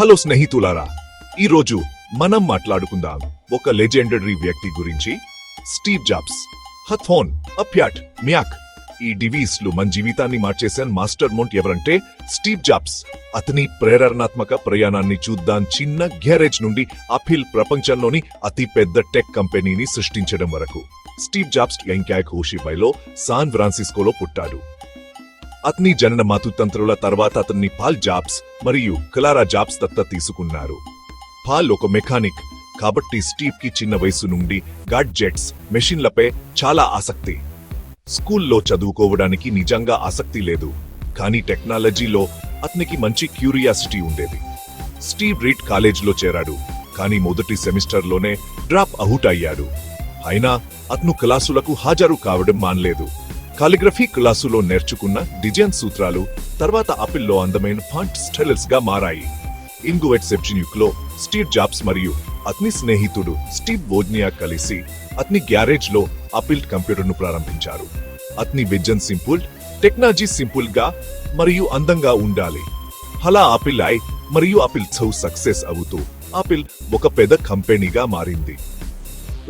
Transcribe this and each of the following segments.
Hello స్నేహితులారా ఈరోజు మనం మాట్లాడుకుందాం ఒక లెజెండరీ వ్యక్తి గురించి. స్టీవ్ జాబ్స్ హథోన్ అప్యాట్ మ్యాక్. ఈ డివీస్లు మన జీవితాన్ని మార్చేసిన మాస్టర్ మోంట్ ఎవరంటే స్టీవ్ జాబ్స్. అతని ప్రేరణాత్మక ప్రయాణాన్ని చూద్దాం చిన్న గ్యారేజ్ నుండి అఫిల్ ప్రపంచంలోని అతి పెద్ద టెక్ కంపెనీని సృష్టించడం వరకు. స్టీవ్ జాబ్స్ యంక్యాక్ హోషిబైలో సాన్ ఫ్రాన్సిస్కోలో పుట్టాడు. అతని జనన మాతృతంత్రుల తర్వాత అతన్ని పాల్ జాబ్స్ మరియు క్లారా జాబ్స్ దత్త తీసుకున్నారు. పాల్ ఒక మెకానిక్ కాబట్టి స్టీవ్కి చిన్న వయసు నుండి గాడ్జెట్స్ మెషిన్లపై చాలా ఆసక్తి. స్కూల్లో చదువుకోవడానికి నిజంగా ఆసక్తి లేదు కానీ టెక్నాలజీలో అతనికి మంచి క్యూరియాసిటీ ఉండేది. స్టీవ్ రీడ్ కాలేజ్లో చేరాడు కానీ మొదటి సెమిస్టర్లోనే డ్రాప్ అవుట్ అయ్యాడు. అయినా అతను క్లాసులకు హాజరు కావడం మానలేదు. కాలిగ్రఫీ క్లాసులో నేర్చుకున్న డిజైన్ సూత్రాలు తర్వాత ఆపిల్లో అందమైన ఫాంట్ స్టైల్స్గా మారాయి. ఇంగువెట్ సెప్చిన్యుక్లో స్టీవ్ జాబ్స్ మరియు అతని స్నేహితుడు స్టీవ్ బోజ్నియా కలిసి అతని గ్యారేజ్లో ఆపిల్ కంప్యూటర్ను ప్రారంభించారు. అతని విజన్ సింపుల్ టెక్నాలజీ సింపుల్గా మరియు అందంగా ఉండాలి. అలా ఆపిల్ ఐ మరియు ఆపిల్ సౌ సక్సెస్ అవుతూ ఆపిల్ ఒక పెద్ద కంపెనీగా మారింది.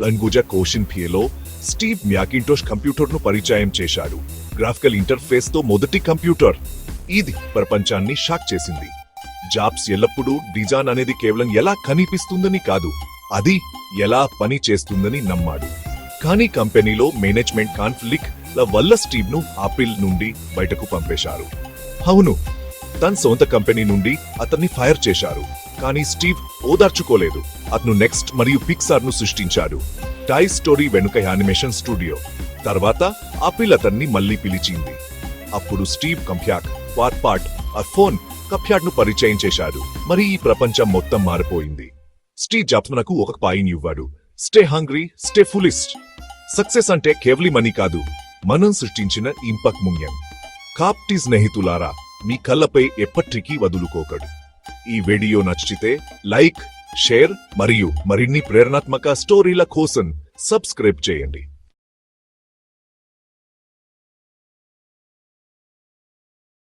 లంగుజ కోషన్ ఫియలో స్టీవ్ మ్యాకింటోష్ కంప్యూటర్ను పరిచయం చేశాడు. గ్రాఫికల్ ఇంటర్ఫేస్తో మొదటి కంప్యూటర్. ఇది ప్రపంచాన్ని షాక్ చేసింది. జాబ్స్ ఎల్లప్పుడూ డిజైన్ అనేది కేవలం ఎలా కనిపిస్తుందని కాదు అది ఎలా పని చేస్తుందని నమ్మాడు. కానీ కంపెనీలో మేనేజ్మెంట్ కాన్ఫ్లిక్ట్ ల వల్ల స్టీవ్ను ఆపిల్ నుండి బయటకు పంపేశారు. అవును తన సొంత కంపెనీ నుండి అతన్ని ఫైర్ చేశారు. కానీ స్టీవ్ ఓదార్చుకోలేదు. అతను నెక్స్ట్ మరియు పిక్సార్ను సృష్టించాడు. టాయ్ స్టోరీ వెనుక యానిమేషన్ స్టూడియో తర్వాత అపిల్ అతన్ని మళ్ళీ పిలిచింది. అప్పుడు స్టీవ్ కంప్యాక్ వాట్ పాట్ ఆ ను పరిచయం చేశాడు మరి ఈ ప్రపంచం మొత్తం మారిపోయింది. స్టీవ్ జాబ్స్ ఒక point ఇవ్వాడు. Stay hungry stay foolish success అంటే కేవలం మనీ కాదు మనం సృష్టించిన ఇంపక్ ముఖ్యం. కాప్టి స్నేహితులారా మీ కళ్ళపై ఎప్పటికీ వదులుకోకడు. ఈ వీడియో నచ్చితే లైక్ షేర్ మరియు మరిన్ని ప్రేరణాత్మక స్టోరీల కోసం సబ్స్క్రైబ్ చేయండి.